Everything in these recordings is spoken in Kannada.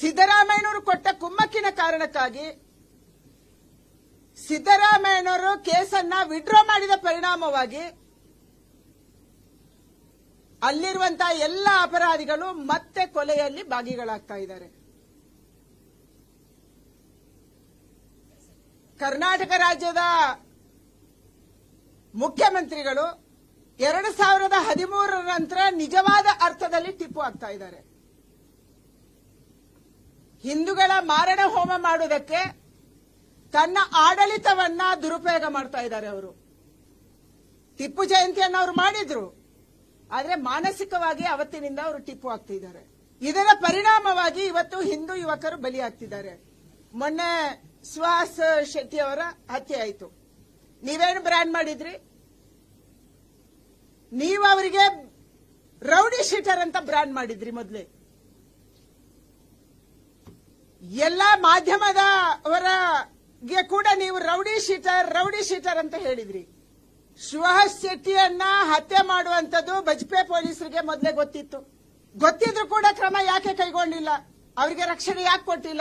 ಸಿದ್ದರಾಮಯ್ಯನವರು ಕೊಟ್ಟ ಕುಮ್ಮಕ್ಕಿನ ಕಾರಣಕ್ಕಾಗಿ ಸಿದ್ದರಾಮಯ್ಯನವರು ಕೇಸನ್ನ ವಿಡ್ರಾ ಮಾಡಿದ ಪರಿಣಾಮವಾಗಿ ಅಲ್ಲಿರುವಂತಹ ಎಲ್ಲ ಅಪರಾಧಿಗಳು ಮತ್ತೆ ಕೊಲೆಯಲ್ಲಿ ಭಾಗಿಗಳಾಗ್ತಾ ಇದ್ದಾರೆ. ಕರ್ನಾಟಕ ರಾಜ್ಯದ ಮುಖ್ಯಮಂತ್ರಿಗಳು ಎರಡು ಸಾವಿರದ ಹದಿಮೂರರ ನಂತರ ನಿಜವಾದ ಅರ್ಥದಲ್ಲಿ ಟಿಪ್ಪು ಆಗ್ತಾ ಇದ್ದಾರೆ. ಹಿಂದೂಗಳ ಮಾರಣ ಹೋಮ ಮಾಡುವುದಕ್ಕೆ ತನ್ನ ಆಡಳಿತವನ್ನ ದುರುಪಯೋಗ ಮಾಡ್ತಾ ಇದ್ದಾರೆ ಅವರು. ಟಿಪ್ಪು ಜಯಂತಿಯನ್ನು ಅವರು ಮಾಡಿದ್ರು. ಆದರೆ ಮಾನಸಿಕವಾಗಿ ಅವತ್ತಿನಿಂದ ಅವರು ಟಿಪ್ಪು ಆಗ್ತಿದ್ದಾರೆ ಇದರ ಪರಿಣಾಮವಾಗಿ ಇವತ್ತು ಹಿಂದೂ ಯುವಕರು ಬಲಿಯಾಗ್ತಿದ್ದಾರೆ ಮೊನ್ನೆ ಸುಹಾಸ್ ಶೆಟ್ಟಿ ಅವರ ಹತ್ಯೆ ಆಯಿತು. ನೀವೇನು ಬ್ರ್ಯಾಂಡ್ ಮಾಡಿದ್ರಿ? ನೀವು ಅವರಿಗೆ ರೌಡಿ ಶೀಟರ್ ಅಂತ ಬ್ರ್ಯಾಂಡ್ ಮಾಡಿದ್ರಿ ಮೊದಲೇ. ಎಲ್ಲ ಮಾಧ್ಯಮದ ಅವರಿಗೆ ಕೂಡ ನೀವು ರೌಡಿ ಶೀಟರ್ ರೌಡಿ ಶೀಟರ್ ಅಂತ ಹೇಳಿದ್ರಿ. ಸುಹಾಸ್ ಶೆಟ್ಟಿಯನ್ನ ಹತ್ಯೆ ಮಾಡುವಂತದ್ದು ಬಜ್ಪೆ ಪೊಲೀಸರಿಗೆ ಮೊದಲೇ ಗೊತ್ತಿತ್ತು. ಗೊತ್ತಿದ್ರು ಕೂಡ ಕ್ರಮ ಯಾಕೆ ಕೈಗೊಂಡಿಲ್ಲ? ಅವರಿಗೆ ರಕ್ಷಣೆ ಯಾಕೆ ಕೊಟ್ಟಿಲ್ಲ?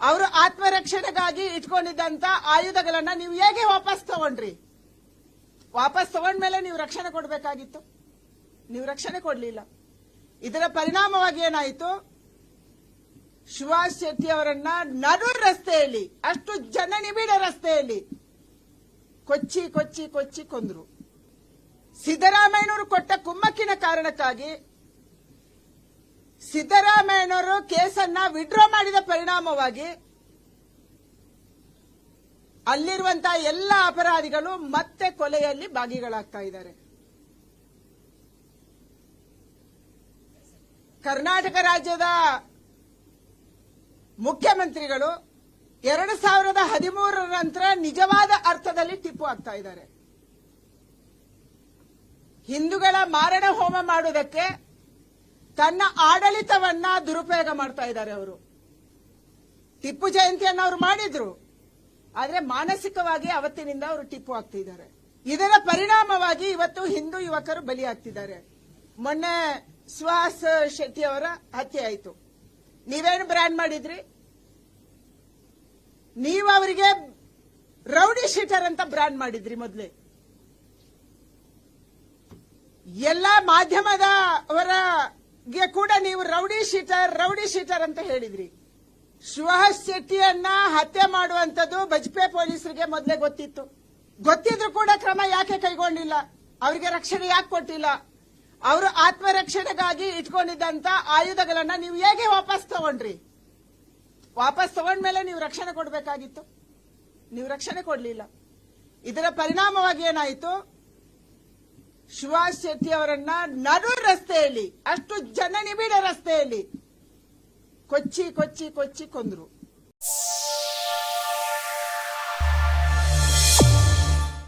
ಅವರು ಆತ್ಮರಕ್ಷಣೆಗಾಗಿ ಇಟ್ಕೊಂಡಿದ್ದಂತ ಆಯುಧಗಳನ್ನ ನೀವು ಹೇಗೆ ವಾಪಸ್ ತಗೊಂಡ್ರಿ? ವಾಪಸ್ ತಗೊಂಡ್ಮೇಲೆ ನೀವು ರಕ್ಷಣೆ ಕೊಡಬೇಕಾಗಿತ್ತು. ನೀವು ರಕ್ಷಣೆ ಕೊಡಲಿಲ್ಲ. ಇದರ ಪರಿಣಾಮವಾಗಿ ಏನಾಯಿತು? ಸುಭಾಷ್ ಶೆಟ್ಟಿ ಅವರನ್ನ ನಡು ರಸ್ತೆಯಲ್ಲಿ, ಅಷ್ಟು ಜನನಿಬಿಡ ರಸ್ತೆಯಲ್ಲಿ ಕೊಚ್ಚಿ ಕೊಚ್ಚಿ ಕೊಚ್ಚಿ ಕೊಂದ್ರು. ಸಿದ್ದರಾಮಯ್ಯನವರು ಕೊಟ್ಟ ಕುಮ್ಮಕ್ಕಿನ ಕಾರಣಕ್ಕಾಗಿ ಸಿದ್ದರಾಮಯ್ಯನವರು ಕೇಸನ್ನ ವಿಡ್ರಾ ಮಾಡಿದ ಪರಿಣಾಮವಾಗಿ ಅಲ್ಲಿರುವಂತಹ ಎಲ್ಲ ಅಪರಾಧಿಗಳು ಮತ್ತೆ ಕೊಲೆಯಲ್ಲಿ ಭಾಗಿಗಳಾಗ್ತಾ ಇದ್ದಾರೆ. ಕರ್ನಾಟಕ ರಾಜ್ಯದ ಮುಖ್ಯಮಂತ್ರಿಗಳು ಎರಡು ಸಾವಿರದ ಹದಿಮೂರರ ನಂತರ ನಿಜವಾದ ಅರ್ಥದಲ್ಲಿ ಟಿಪ್ಪು ಆಗ್ತಾ ಇದ್ದಾರೆ. ಹಿಂದೂಗಳ ಮಾರಣ ಹೋಮ ಮಾಡುವುದಕ್ಕೆ ತನ್ನ ಆಡಳಿತವನ್ನ ದುರುಪಯೋಗ ಮಾಡ್ತಾ ಇದ್ದಾರೆ ಅವರು. ಟಿಪ್ಪು ಜಯಂತಿಯನ್ನು ಅವರು ಮಾಡಿದ್ರು, ಆದರೆ ಮಾನಸಿಕವಾಗಿ ಅವತ್ತಿನಿಂದ ಅವರು ಟಿಪ್ಪು ಆಗ್ತಿದ್ದಾರೆ ಇದರ ಪರಿಣಾಮವಾಗಿ ಇವತ್ತು ಹಿಂದೂ ಯುವಕರು ಬಲಿಯಾಗ್ತಿದ್ದಾರೆ ಮೊನ್ನೆ ಸುಹಾಸ್ ಶೆಟ್ಟಿ ಅವರ ಹತ್ಯೆ ಆಯಿತು. ನೀವೇನು ಬ್ರ್ಯಾಂಡ್ ಮಾಡಿದ್ರಿ? ನೀವು ಅವರಿಗೆ ರೌಡಿ ಶೀಟರ್ ಅಂತ ಬ್ರ್ಯಾಂಡ್ ಮಾಡಿದ್ರಿ ಮೊದಲೇ. ಎಲ್ಲ ಮಾಧ್ಯಮದ ಅವರಿಗೆ ಕೂಡ ನೀವು ರೌಡಿ ಶೀಟರ್ ರೌಡಿ ಶೀಟರ್ ಅಂತ ಹೇಳಿದ್ರಿ. ಸುಹಾಸ್ ಶೆಟ್ಟಿಯನ್ನ ಹತ್ಯೆ ಮಾಡುವಂತದ್ದು ಬಜ್ಪೆ ಪೊಲೀಸರಿಗೆ ಮೊದಲೇ ಗೊತ್ತಿತ್ತು. ಗೊತ್ತಿದ್ರು ಕೂಡ ಕ್ರಮ ಯಾಕೆ ಕೈಗೊಂಡಿಲ್ಲ? ಅವರಿಗೆ ರಕ್ಷಣೆ ಯಾಕೆ ಕೊಟ್ಟಿಲ್ಲ? ಅವರು ಆತ್ಮರಕ್ಷಣೆಗಾಗಿ ಇಟ್ಕೊಂಡಿದ್ದಂತ ಆಯುಧಗಳನ್ನ ನೀವು ಹೇಗೆ ವಾಪಸ್ ತಗೊಂಡ್ರಿ? ವಾಪಸ್ ತಗೊಂಡ್ಮೇಲೆ ನೀವು ರಕ್ಷಣೆ ಕೊಡಬೇಕಾಗಿತ್ತು. ನೀವು ರಕ್ಷಣೆ ಕೊಡ್ಲಿಲ್ಲ. ಇದರ ಪರಿಣಾಮವಾಗಿ ಏನಾಯಿತು? ಸುಭಾಷ್ ಶೆಟ್ಟಿ ಅವರನ್ನ ನಡು ರಸ್ತೆಯಲ್ಲಿ, ಅಷ್ಟು ಜನನಿಬಿಡ ರಸ್ತೆಯಲ್ಲಿ ಕೊಚ್ಚಿ ಕೊಚ್ಚಿ ಕೊಚ್ಚಿ ಕೊಂದ್ರು.